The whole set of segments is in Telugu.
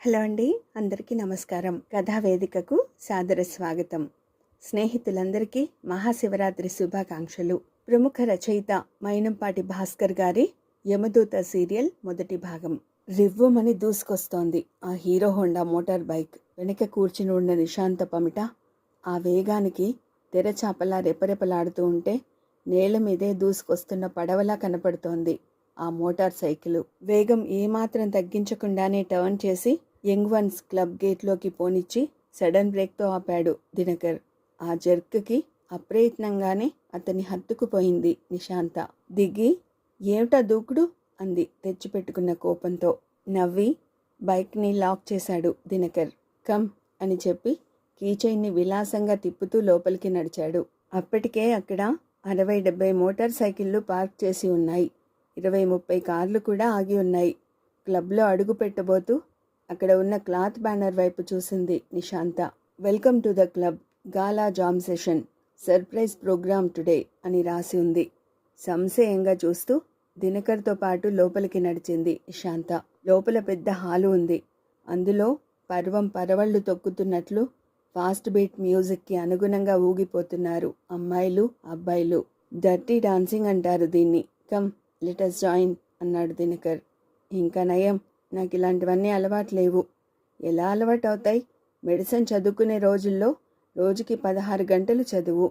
హలో అండి అందరికీ నమస్కారం. కథా వేదికకు సాదర స్వాగతం. స్నేహితులందరికీ మహాశివరాత్రి శుభాకాంక్షలు. ప్రముఖ రచయిత మైనంపాటి భాస్కర్ గారి యమదూత సీరియల్ మొదటి భాగం. రివ్వుమని దూసుకొస్తోంది ఆ హీరో హోండా మోటార్ బైక్. వెనక కూర్చుని ఉన్న నిశాంత పమిట ఆ వేగానికి తెరచాపలా రెపరెపలాడుతూ ఉంటే నేల మీదే దూసుకొస్తున్న పడవలా కనపడుతోంది ఆ మోటార్ సైకిల్. వేగం ఏమాత్రం తగ్గించకుండానే టర్న్ చేసి యంగ్ వన్స్ క్లబ్ గేట్లోకి పోనిచ్చి సడన్ బ్రేక్తో ఆపాడు దినకర్. ఆ జర్క్కి అప్రయత్నంగానే అతని హత్తుకుపోయింది నిశాంత. దిగి ఏమిటా దూకుడు? అంది తెచ్చిపెట్టుకున్న కోపంతో. నవ్వి బైక్ని లాక్ చేశాడు దినకర్. కమ్ అని చెప్పి కీచైన్ని విలాసంగా తిప్పుతూ లోపలికి నడిచాడు. అప్పటికే అక్కడ అరవై డెబ్బై మోటార్ సైకిళ్ళు పార్క్ చేసి ఉన్నాయి. ఇరవై ముప్పై కార్లు కూడా ఆగి ఉన్నాయి. క్లబ్లో అడుగు పెట్టబోతూ అక్కడ ఉన్న క్లాత్ బ్యానర్ వైపు చూసింది Nishanta. Welcome to the club. Gala jam session. Surprise programme today అని రాసి ఉంది. సంశయంగా చూస్తూ దినకర్తో పాటు లోపలికి నడిచింది నిశాంత. లోపల పెద్ద హాలు ఉంది. అందులో పర్వం పరవళ్ళు తొక్కుతున్నట్లు ఫాస్ట్ బీట్ మ్యూజిక్కి అనుగుణంగా ఊగిపోతున్నారు అమ్మాయిలు అబ్బాయిలు. డర్టీ డాన్సింగ్ అంటారు దీన్ని. కమ్ లెటస్ జాయిన్ అన్నాడు దినకర్. ఇంకా నయం. నాకు ఇలాంటివన్నీ అలవాటు లేవు. ఎలా అలవాటు అవుతాయి మెడిసిన్ చదువుకునే రోజుల్లో రోజుకి పదహారు గంటలు చదువు.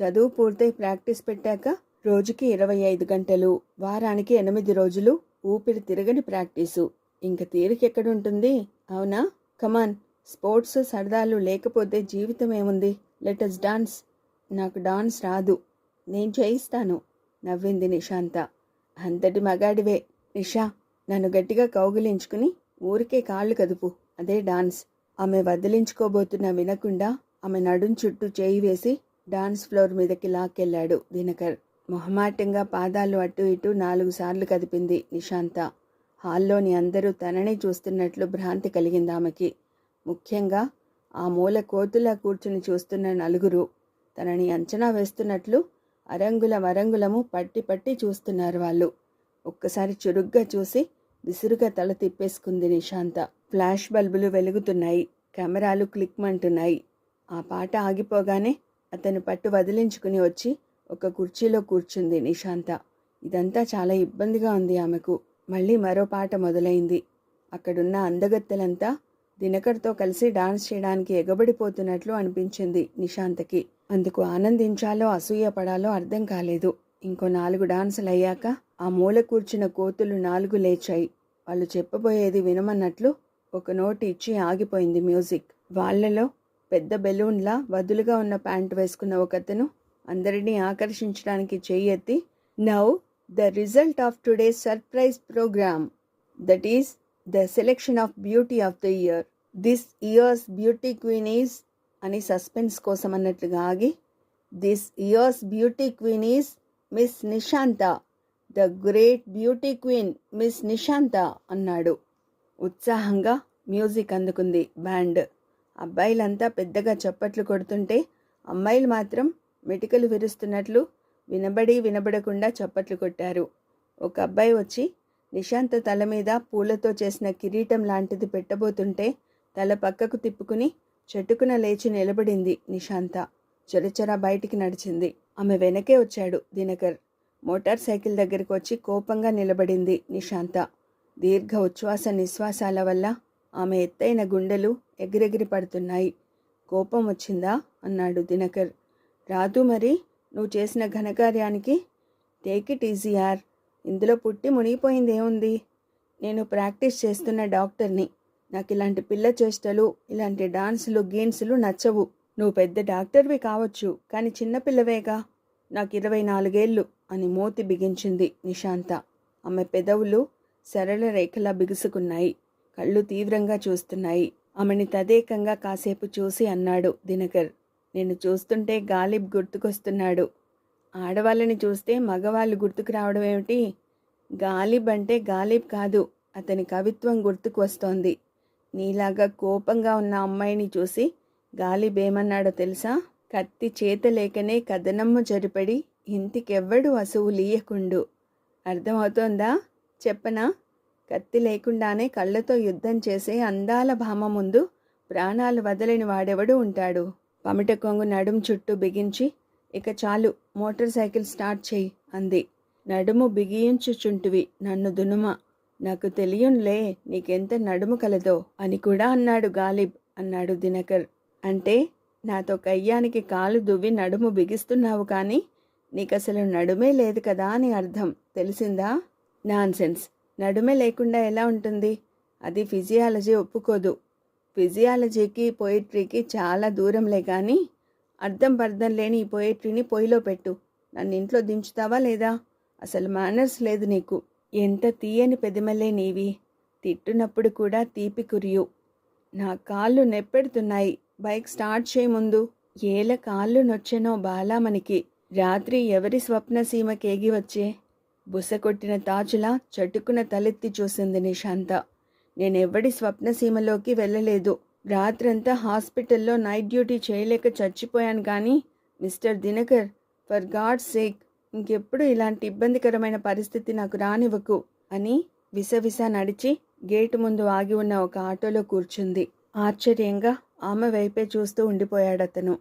చదువు పూర్తయి ప్రాక్టీస్ పెట్టాక రోజుకి ఇరవై ఐదు గంటలు వారానికి ఎనిమిది రోజులు ఊపిరి తిరగని ప్రాక్టీసు. ఇంక తీరికెక్కడుంటుంది అవునా? కమాన్ స్పోర్ట్స్ సరదాలు లేకపోతే జీవితం ఏముంది? Let's dance. నాకు డాన్స్ రాదు. నేను చేయిస్తాను. నవ్వింది నిశాంత. అంతటి మగాడివే. నిషా నన్ను గట్టిగా కౌగిలించుకుని ఊరికే కాళ్ళు కదుపు. అదే డాన్స్. ఆమె వదిలించుకోబోతున్నా వినకుండా ఆమె నడుం చుట్టూ చేయి వేసి డాన్స్ ఫ్లోర్ మీదకి లాక్కెళ్ళాడు దినకర్. మొహమాటంగా పాదాలు అటు ఇటు నాలుగు సార్లు కదిపింది నిశాంత. హాల్లోని అందరూ తనని చూస్తున్నట్లు భ్రాంతి కలిగింది ఆమెకి. ముఖ్యంగా ఆ మూల కోతులా కూర్చుని చూస్తున్న నలుగురు. తనని అంచనా వేస్తున్నట్లు అరంగుల వరంగులము పట్టి పట్టి చూస్తున్నారు వాళ్ళు. ఒక్కసారి చురుగ్గా చూసి విసురుగా తల తిప్పేసుకుంది నిశాంత. ఫ్లాష్ బల్బులు వెలుగుతున్నాయి. కెమెరాలు క్లిక్మంటున్నాయి. ఆ పాట ఆగిపోగానే అతను పట్టు వదిలించుకుని వచ్చి ఒక కుర్చీలో కూర్చుంది నిశాంత. ఇదంతా చాలా ఇబ్బందిగా ఉంది ఆమెకు. మళ్ళీ మరో పాట మొదలైంది. అక్కడున్న అందగత్తెలంతా దినకర్తో కలిసి డాన్స్ చేయడానికి ఎగబడిపోతున్నట్లు అనిపించింది నిశాంతకి. అందుకు ఆనందించాలో అసూయపడాలో అర్థం కాలేదు. ఇంకో నాలుగు డాన్సులు అయ్యాక ఆ మూల కూర్చున్న కోతులు నాలుగు లేచాయి. వాళ్ళు చెప్పబోయేది వినమన్నట్లు ఒక నోటు ఇచ్చి ఆగిపోయింది మ్యూజిక్. వాళ్ళలో పెద్ద బెలూన్లా వదులుగా ఉన్న ప్యాంట్ వేసుకున్న ఒకతను అందరినీ ఆకర్షించడానికి చెయ్యి ఎత్తి now the result of today surprise programme that is the selection of beauty of the year. This year's beauty queen is అని సస్పెన్స్ కోసం అన్నట్లుగా ఆగి this year's beauty queen is miss Nishanta the great beauty queen miss Nishanta అన్నాడు. ఉత్సాహంగా మ్యూజిక్ అందుకుంది బ్యాండ్. అబ్బాయిలంతా పెద్దగా చప్పట్లు కొడుతుంటే అమ్మాయిలు మాత్రం మెటికలు విరుస్తున్నట్లు వినబడి వినబడకుండా చప్పట్లు కొట్టారు. ఒక అబ్బాయి వచ్చి నిశాంత తల మీద పూలతో చేసిన కిరీటం లాంటిది పెట్టబోతుంటే తల పక్కకు తిప్పుకుని చెట్టుకున లేచి నిలబడింది నిశాంత. చొరచరా బయటికి నడిచింది. ఆమె వెనకే వచ్చాడు దినకర్. మోటార్ సైకిల్ దగ్గరికి వచ్చి కోపంగా నిలబడింది నిశాంత. దీర్ఘ ఉచ్ఛ్వాస నిశ్వాసాల వల్ల ఆమె ఎత్తైన గుండెలు ఎగిరెగిరి పడుతున్నాయి. కోపం వచ్చిందా? అన్నాడు దినకర్. రాదు మరి నువ్వు చేసిన ఘనకార్యానికి టేక్ ఇట్ ఈజీఆర్ ఇందులో పుట్టి మునిగిపోయింది ఏముంది? నేను ప్రాక్టీస్ చేస్తున్న డాక్టర్ని. నాకు ఇలాంటి పిల్ల చేష్టలు ఇలాంటి డాన్సులు గేమ్స్లు నచ్చవు. నువ్వు పెద్ద డాక్టర్వి కావచ్చు కానీ చిన్నపిల్లవేగా నాకు ఇరవై నాలుగేళ్ళు అని మోతి బిగించింది నిశాంత. ఆమె పెదవులు సరళ రేఖలా బిగుసుకున్నాయి. కళ్ళు తీవ్రంగా చూస్తున్నాయి. ఆమెని తదేకంగా కాసేపు చూసి అన్నాడు దినకర్. నేను చూస్తుంటే గాలిబ్ గుర్తుకొస్తున్నాడు. ఆడవాళ్ళని చూస్తే మగవాళ్ళు గుర్తుకు రావడం ఏమిటి? గాలిబ్ అంటే గాలిబ్ కాదు అతని కవిత్వం గుర్తుకు వస్తోంది. నీలాగా కోపంగా ఉన్న అమ్మాయిని చూసి గాలిబ్ ఏమన్నాడో తెలుసా? కత్తి చేత లేకనే కథనమ్మ జరిపడి ఇంటికెవ్వడు అసువు లీయకుండు. అర్థమవుతోందా? చెప్పనా? కత్తి లేకుండానే కళ్ళతో యుద్ధం చేసే అందాల భామ ముందు ప్రాణాలు వదలని వాడెవడు ఉంటాడు. పమిట కొంగు నడుము చుట్టూ బిగించి ఇక చాలు మోటార్ సైకిల్ స్టార్ట్ చేయి అంది. నడుము బిగించుచుంటివి నన్ను దునుమ. నాకు తెలియనులే నీకెంత నడుము కలదో అని కూడా అన్నాడు గాలిబ్ అన్నాడు దినకర్. అంటే నాతో కయ్యానికి కాలు దువ్వి నడుము బిగిస్తున్నావు కానీ నీకసలు నడుమే లేదు కదా అని అర్థం. తెలిసిందా? నాన్సెన్స్. నడుమే లేకుండా ఎలా ఉంటుంది? అది ఫిజియాలజీ ఒప్పుకోదు. ఫిజియాలజీకి పోయిట్రీకి చాలా దూరంలే కానీ అర్థం పర్థం లేని ఈ పోయిట్రీని పొయ్యిలో పెట్టు. నన్ను ఇంట్లో దించుతావా లేదా? అసలు మేనర్స్ లేదు నీకు. ఎంత తీయని పెదిమలే నీవి. తిట్టునప్పుడు కూడా తీపి కురియు. నా కాళ్ళు నెప్పెడుతున్నాయి. బైక్ స్టార్ట్ చేయముందు ఏల కాళ్ళు నొచ్చెనో బాలామణికి రాత్రి ఎవరి స్వప్న సీమ కేగి వచ్చే? బుస కొట్టిన తాచులా చటుకున తలెత్తి చూసింది నిశాంత. నేనెవ్వడి స్వప్న సీమలోకి వెళ్ళలేదు. రాత్రంతా హాస్పిటల్లో నైట్ డ్యూటీ చేయలేక చచ్చిపోయాను కానీ mister Dinakar for God sake ఇంకెప్పుడు ఇలాంటి ఇబ్బందికరమైన పరిస్థితి నాకు రానివ్వకు అని విసవిస నడిచి గేటు ముందు ఆగి ఉన్న ఒక ఆటోలో కూర్చుంది. ఆశ్చర్యంగా ఆమె వైపే చూస్తూ ఉండిపోయాడతను.